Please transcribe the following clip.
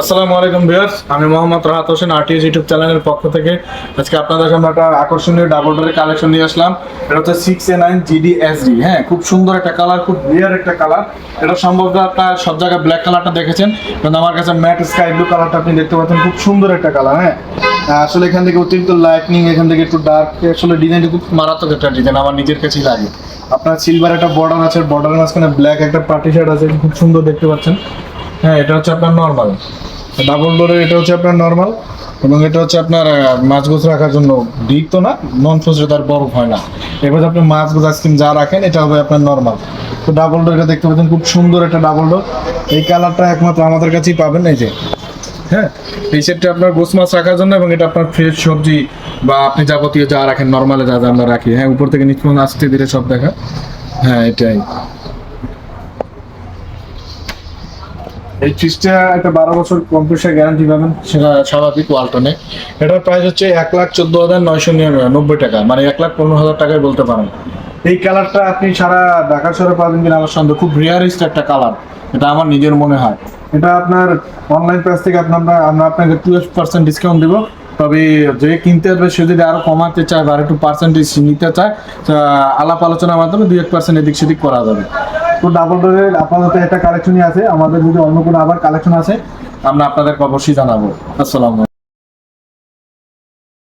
আসসালামু আলাইকুম ভিউয়ার্স, আমি মোহাম্মদ রাহাত হোসেন আরটিএস ইউটিউব চ্যানেলের পক্ষ থেকে। আজকে আপনাদের সামনে একটা আকর্ষণীয় ডাবল ডোরের কালেকশন নিয়ে আসলাম। এটা হচ্ছে six A nine GD SD হ্যাঁ খুব সুন্দর একটা কালার খুব রিয়ার একটা কালার এটা সম্ভবত আপনার সব জায়গায় ব্ল্যাক কালারটা দেখেছেন, কিন্তু আমার কাছে ম্যাট স্কাই ব্লু কালারটা আপনি দেখতে পাচ্ছেন, খুব সুন্দর একটা কালার হ্যাঁ। আসলে এখান থেকে অতিরিক্ত লাইটনিং এখান থেকে একটু ডার্ক আসলে ডিজাইনটা খুব মারাত্মক একটা ডিজাইন আমার নিজের কাছেই লাগে। আপনার সিলভার একটা বর্ডার আছে বর্ডারের মাঝখানে ব্ল্যাক একটা পার্টি শার্ট আছে, খুব সুন্দর দেখতে পাচ্ছেন। হ্যাঁ এটা হচ্ছে আপনার নর্মাল ডাবল ডোরের এটা হচ্ছে আপনার নর্মাল এবং এটা হচ্ছে আপনার মাছ গোছ রাখার জন্য ডিপ তো না নন ফ্রোজে তার বরফ হয় না। এবার আপনি মাছ গোছ আইসক্রিম যা রাখেন, এটা হবে আপনার নর্মাল তো ডাবল ডোর এটা দেখতে পাচ্ছেন, খুব সুন্দর একটা ডাবল ডোর এই কালারটা একমাত্র আমাদের কাছেই পাবেন, এই যে। হ্যাঁ এই সেটটা আপনার গোস মাছ রাখার জন্য এবং এটা আপনার ফ্রেশ সবজি বা আপনি যাবতীয় যা রাখেন নর্মালে যা যা আমরা রাখি। হ্যাঁ উপর থেকে নিচ পর্যন্ত আস্তে ধীরে সব দেখা। হ্যাঁ এটাই। এই ফ্রিজটা একটা বারো বছর কম্পিউটার গ্যারান্টি পাবেন। সেটা স্বাভাবিক ওয়ালটনে। এটার প্রাইস হচ্ছে এক লাখ চোদ্দ হাজার নয়শো নিরানব্বই টাকা মানে এক লাখ পনেরো হাজার টাকায় বলতে পারেন। এই কালারটা আপনি সারা ঢাকা শহরে পাবেন কিনা আমার সন্দেহ। খুব রিয়ারিস্ট একটা কালার এটা আমার নিজের মনে হয়। এটা আপনার অনলাইন প্রাইস থেকে আপনার আমরা আপনাকে টুয়েলভ পার্সেন্ট ডিসকাউন্ট দেবো। তবে যে কিনতে আসবে সে যদি আরও কমাতে চায় বা একটু পার্সেন্টেজ নিতে চায় আলাপ আলোচনার মাধ্যমে দুই এক পার্সেন্ট এদিক সেদিক করা যাবে। তো ডাবল ডোরের আপাতত একটা কালেকশনই আছে। আমাদের যদি অন্য কোনো আবার কালেকশন আছে, আমরা আপনাদেরকে অবশ্যই জানাব। আসসালামু